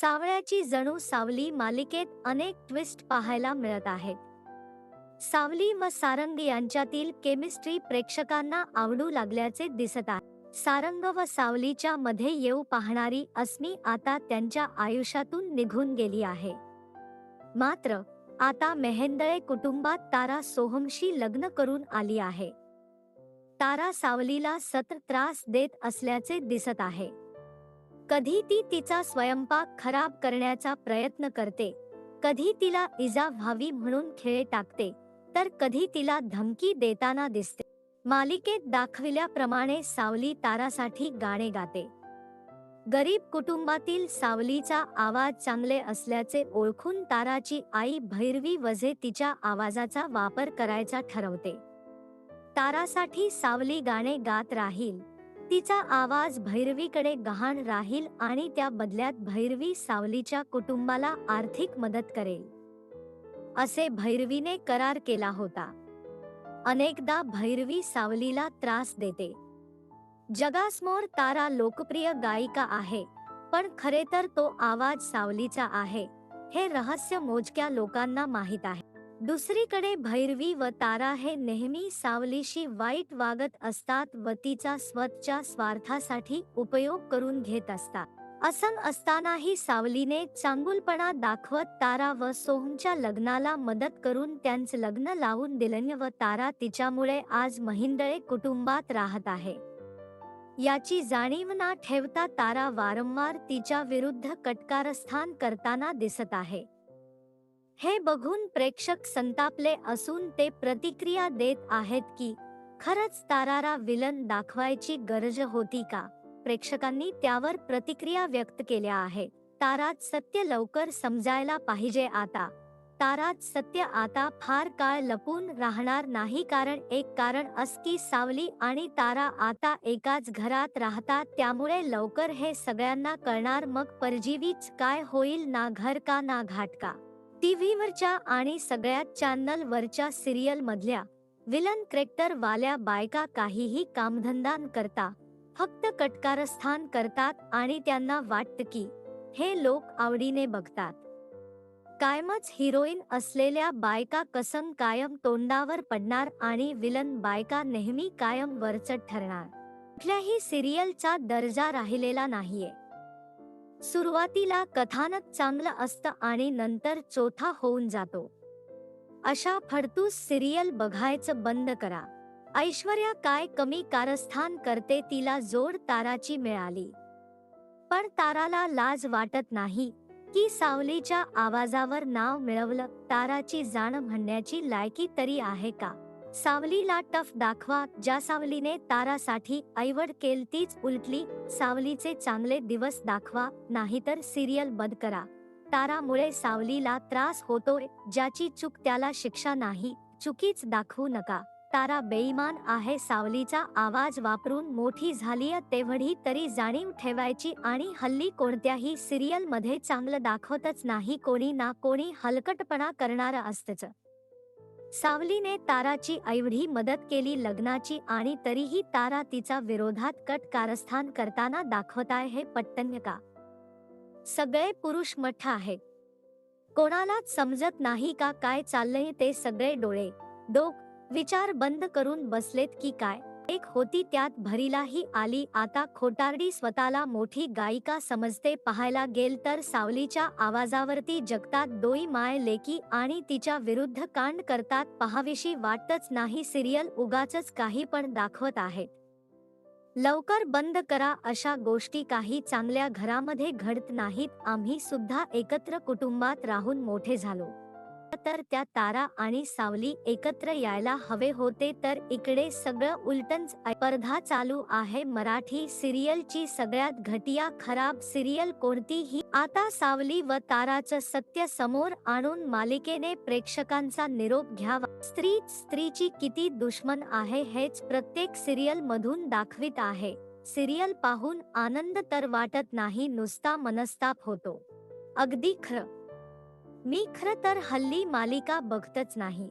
सावळ्याची जणू सावली मालिकेत अनेक ट्विस्ट पाहायला मिळत आहेत. सावली व सारंग यांच्यातील केमिस्ट्री प्रेक्षकांना आवडू लागल्याचे दिसत आहे. सारंग व सावलीच्या मध्ये येऊ पाहणारी अस्मी आता त्यांच्या आयुष्यातून निघून गेली आहे. मात्र आता मेहेंदळे कुटुंबात तारा सोहमशी लग्न करून आली आहे. तारा सावलीला सतत त्रास देत असल्याचे दिसत आहे. कधी ती तिचा स्वयंपाक खराब करण्याचा प्रयत्न करते. कधी तिला इजा व्हावी म्हणून खेळ टाकते. तर कधी तिला धमकी देताना दिसते. मालिकेत दाखविल्याप्रमाणे सावली तारासाठी गाणे गाते. गरीब कुटुंबातील सावलीचा आवाज चांगले असल्याचे ओळखून ताराची आई भैरवी वझे तिच्या आवाजाचा वापर करायचा ठरवते. तारासाठी सावली गाणे गात राहील. तिचा आवाज भैरवीकडे गहाण राहील आणि त्या बदल्यात भैरवी सावलीच्या कुटुंबाला आर्थिक मदत करेल. असे भैरवीने करार केला होता. अनेकदा भैरवी सावलीला त्रास देते. जगासमोर तारा लोकप्रिय गायिका आहे पण खरे तर तो आवाज सावलीचा आहे हे रहस्य मोजक्या लोकांना माहीत आहे. दुसरीकडे भैरवी व तारा हे नेहमी सावलीशी वाईट वागत असतात व तिचा स्वतःच्या स्वार्थासाठी उपयोग करून घेत असतात. असं असतानाही सावलीने चांगुलपणा दाखवत तारा व सोहमच्या लग्नाला मदत करून त्यांचं लग्न लावून दिलं व तारा तिच्यामुळे आज महिंदळे कुटुंबात राहत आहे. याची जाणीव ना ठेवता तारा वारंवार तिच्या विरुद्ध कटकारस्थान करताना दिसत आहे. हे बघून प्रेक्षक संतापले असून ते प्रतिक्रिया देत आहेत की खरंच तारारा विलन दाखवायची गरज होती का? प्रेक्षकांनी त्यावर प्रतिक्रिया व्यक्त केल्या आहे तारात सत्य लवकर समजायला पाहिजे आता. तारात सत्य आता फार काळ लपून राहणार नाही कारण एक कारण अस की सावली आणि तारा आता एकाच घरात राहतात त्यामुळे लवकर हे सगळ्यांना कळणार मग परजीवीच काय होईल ना घर का ना घाट का? टीव्हीवरच्या आणि सगळ्यात चॅनल वरच्या सिरियल मधल्या विलन क्रेक्टर वाल्या बायका काहीही कामधंदा न करता फक्त कटकारस्थान करतात आणि त्यांना वाटतं की हे लोक आवडीने बघतात. कायमच हिरोईन असलेल्या बायका कसम कायम तोंडावर पडणार आणि विलन बायका नेहमी कायम वरचट ठरणार. कुठल्याही सिरियलचा दर्जा राहिलेला नाहीये. सुरुवातीला कथानक चांगलं असतं आणि नंतर चोथा होऊन जातो. अशा फडतूस सिरियल बघायचं बंद करा. ऐश्वर्या काय कमी कारस्थान करते तिला जोड ताराची मिळाली. पण ताराला लाज वाटत नाही की सावलीच्या आवाजावर नाव मिळवलं ताराची जाण म्हणण्याची लायकी तरी आहे का? सावलीला टफ दाखवा ज्या सावलीने तारासाठी ऐवड केल तीच उलटली सावलीचे चांगले दिवस दाखवा नाहीतर सिरियल बंद करा. तारामुळे सावलीला त्रास होतोय ज्याची चूक त्याला शिक्षा नाही चुकीच दाखवू नका. तारा बेईमान आहे सावलीचा आवाज वापरून मोठी झालीय तेवढी तरी जाणीव ठेवायची आणि हल्ली कोणत्याही सिरियलमध्ये चांगलं दाखवतच नाही कोणी ना कोणी हलकटपणा करणार असतच. सावलीने ताराची ऐवढी मदत केली लग्नाची आणि तरीही तारा तिचा विरोधात कट कारस्थान करताना दाखवताय हे पट्टन्य का? सगळे पुरुष मठ आहेत. कोणालाच समजत नाही का काय चाललंय ते सगळे डोळे डोक विचार बंद करून बसलेत की काय? एक होती त्यात भरीलाही आली. आता खोटारडी स्वतःला मोठी गायिका समजते. पाहायला गेल तर सावलीच्या आवाजावरती जगतात दोई माय लेकी आणि तिच्या विरुद्ध कांड करतात. पहाविशी वाटतच नाही. सिरियल उगाच काही पण दाखवत आहेत. लवकर बंद करा अशा गोष्टी काही चांगल्या घरामध्ये घडत नाहीत. आम्ही सुद्धा एकत्र कुटुंबात राहून मोठे झालो. तर त्या तारा आणि सावली एकत्र यायला हवे होते तर इकडे सगळं उलटंच स्पर्धा चालू आहे. मराठी सिरियलची सगळ्यात घटिया खराब सिरियल कोणतीही? आता सावली व ताराचं सत्य समोर आणून मालिकेने प्रेक्षकांचा निरोप घ्यावा. स्त्री स्त्रीची किती दुश्मन आहे हेच प्रत्येक सिरियल मधून दाखवित आहे. सिरियल पाहून आनंद तर वाटत नाही नुसता मनस्ताप होतो. अगदी खरं. मी खरं तर हल्ली मालिका बघतच नाही.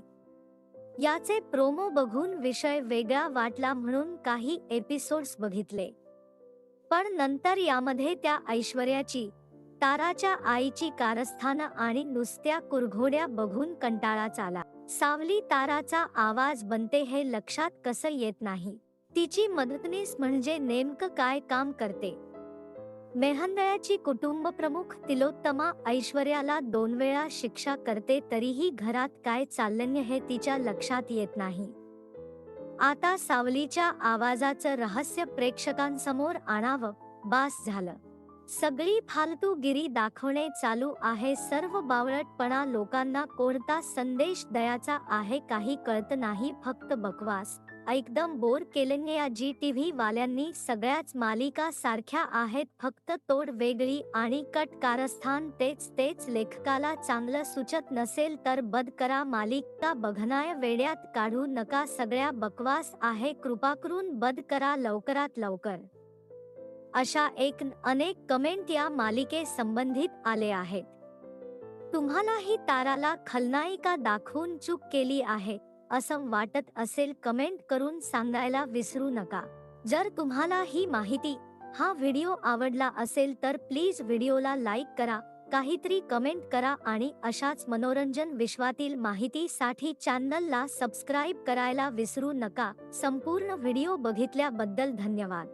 याचे प्रोमो बघून विषय वेगळा वाटला म्हणून काही एपिसोड्स बघितले. पण नंतर यामध्ये त्या ऐश्वर्याची ताराच्या आईची कारस्थानं आणि नुसत्या कुरघोड्या बघून कंटाळा आला सावली ताराचा आवाज बनते हे लक्षात कसं येत नाही. तिची मदतनीस म्हणजे नेमकं काय काम करते? मेहंदळ्याची कुटुंब प्रमुख तिलोत्तमा ऐश्वर्याला दोन वेळा शिक्षा करते तरीही घरात काय चाललंय हे तिच्या लक्षात येत नाही. आता सावलीच्या आवाजाचं रहस्य प्रेक्षकांसमोर आणावं बास झालं. सगळी फालतूगिरी दाखवणे चालू आहे सर्व बावळटपणा लोकांना कोणता संदेश द्यायचा आहे काही कळत नाही फक्त बकवास. एकदम बोर केलेल्या जी टीव्ही वाल्यांनी सगळ्याच मालिका सारख्या आहेत फक्त तोड वेगळी आणि कट कारस्थान तेच तेच लेखकाला चांगलं सुचत नसेल तर बद करा मालिका बघणाय वेड्यात काढू नका सगळ्या बकवास आहे कृपा करून बद करा लवकरात लवकर. अशा एक अनेक कमेंट या मालिके संबंधित आले आहेत. तुम्हालाही ताराला खलनायिका दाखवून चूक केली आहे. असं वाटत असेल कमेंट करून सांगायला विसरू नका. जर तुम्हाला ही माहिती हा व्हिडिओ आवडला असेल तर प्लीज व्हिडिओला लाईक करा काहीतरी कमेंट करा आणि अशाच मनोरंजन विश्वातील माहितीसाठी चॅनलला सबस्क्राईब करायला विसरू नका. संपूर्ण व्हिडिओ बघितल्याबद्दल धन्यवाद.